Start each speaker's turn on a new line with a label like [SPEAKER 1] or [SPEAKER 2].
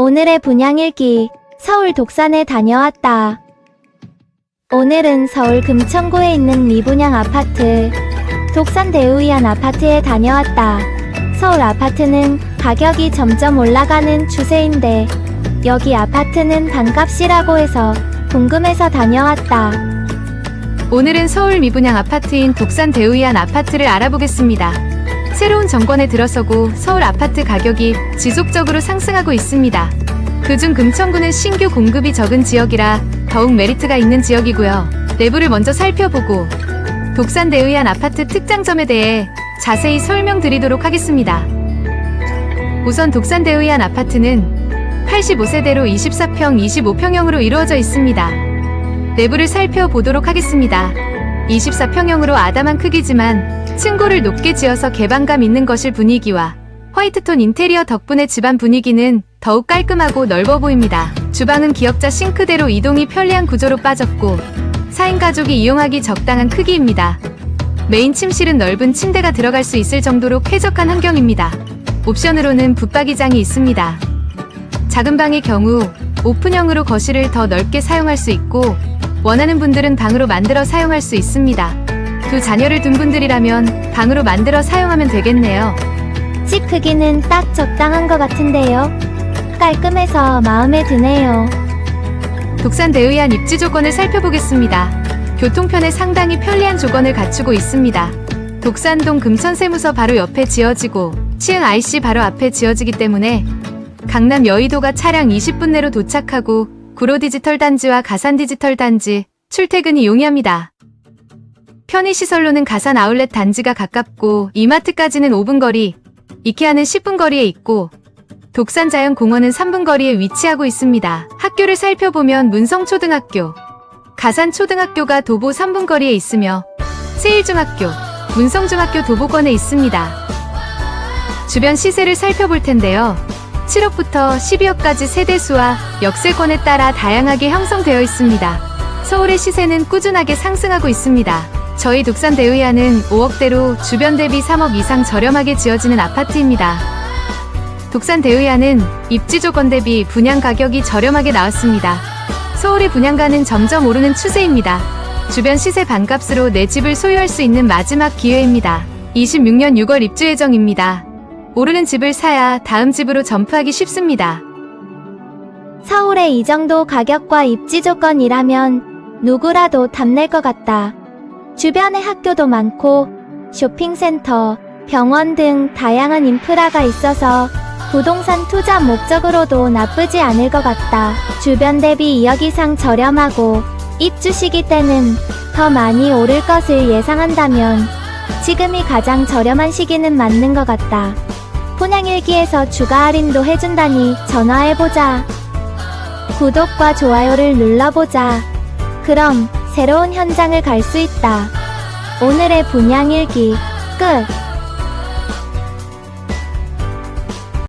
[SPEAKER 1] 오늘의 분양일기 서울 독산에 다녀왔다. 오늘은 서울 금천구에 있는 미분양 아파트 독산 대우이안 아파트에 다녀왔다. 서울 아파트는 가격이 점점 올라가는 추세인데 여기 아파트는 반값이라고 해서 궁금해서 다녀왔다.
[SPEAKER 2] 오늘은 서울 미분양 아파트인 독산 대우이안 아파트를 알아보겠습니다. 새로운 정권에 들어서고 서울 아파트 가격이 지속적으로 상승하고 있습니다. 그중 금천구는 신규 공급이 적은 지역이라 더욱 메리트가 있는 지역이고요. 내부를 먼저 살펴보고 독산 대우이안 아파트 특장점에 대해 자세히 설명드리도록 하겠습니다. 우선 독산 대우이안 아파트는 85세대로 24평 25평형으로 이루어져 있습니다. 내부를 살펴보도록 하겠습니다. 24평형으로 아담한 크기지만 층고를 높게 지어서 개방감 있는 것일 분위기와 화이트톤 인테리어 덕분에 집안 분위기는 더욱 깔끔하고 넓어 보입니다. 주방은 기역자 싱크대로 이동이 편리한 구조로 빠졌고 4인 가족이 이용하기 적당한 크기입니다. 메인 침실은 넓은 침대가 들어갈 수 있을 정도로 쾌적한 환경입니다. 옵션으로는 붙박이장이 있습니다. 작은 방의 경우 오픈형으로 거실을 더 넓게 사용할 수 있고 원하는 분들은 방으로 만들어 사용할 수 있습니다. 두 자녀를 둔 분들이라면 방으로 만들어 사용하면 되겠네요.
[SPEAKER 1] 집 크기는 딱 적당한 것 같은데요. 깔끔해서 마음에 드네요.
[SPEAKER 2] 독산 대의한 입지 조건을 살펴보겠습니다. 교통편에 상당히 편리한 조건을 갖추고 있습니다. 독산동 금천세무서 바로 옆에 지어지고 치흥 IC 바로 앞에 지어지기 때문에 강남 여의도가 차량 20분 내로 도착하고 구로 디지털 단지와 가산 디지털 단지 출퇴근이 용이합니다. 편의시설로는 가산 아울렛 단지가 가깝고 이마트까지는 5분 거리, 이케아는 10분 거리에 있고 독산자연공원은 3분 거리에 위치하고 있습니다. 학교를 살펴보면 문성초등학교, 가산초등학교가 도보 3분 거리에 있으며 세일중학교, 문성중학교 도보권에 있습니다. 주변 시세를 살펴볼 텐데요. 7억부터 12억까지 세대수와 역세권에 따라 다양하게 형성되어 있습니다. 서울의 시세는 꾸준하게 상승하고 있습니다. 저희 독산 대의안은 5억대로 주변 대비 3억 이상 저렴하게 지어지는 아파트입니다. 독산 대의안은 입지 조건 대비 분양 가격이 저렴하게 나왔습니다. 서울의 분양가는 점점 오르는 추세입니다. 주변 시세 반값으로 내 집을 소유할 수 있는 마지막 기회입니다. 26년 6월 입주 예정입니다. 오르는 집을 사야 다음 집으로 점프하기 쉽습니다.
[SPEAKER 1] 서울의 이 정도 가격과 입지 조건이라면 누구라도 탐낼 것 같다. 주변에 학교도 많고 쇼핑센터, 병원 등 다양한 인프라가 있어서 부동산 투자 목적으로도 나쁘지 않을 것 같다. 주변 대비 2억 이상 저렴하고 입주 시기 때는 더 많이 오를 것을 예상한다면 지금이 가장 저렴한 시기는 맞는 것 같다. 분양일기에서 추가 할인도 해준다니 전화해보자. 구독과 좋아요를 눌러보자. 그럼 새로운 현장을 갈 수 있다. 오늘의 분양 일기 끝.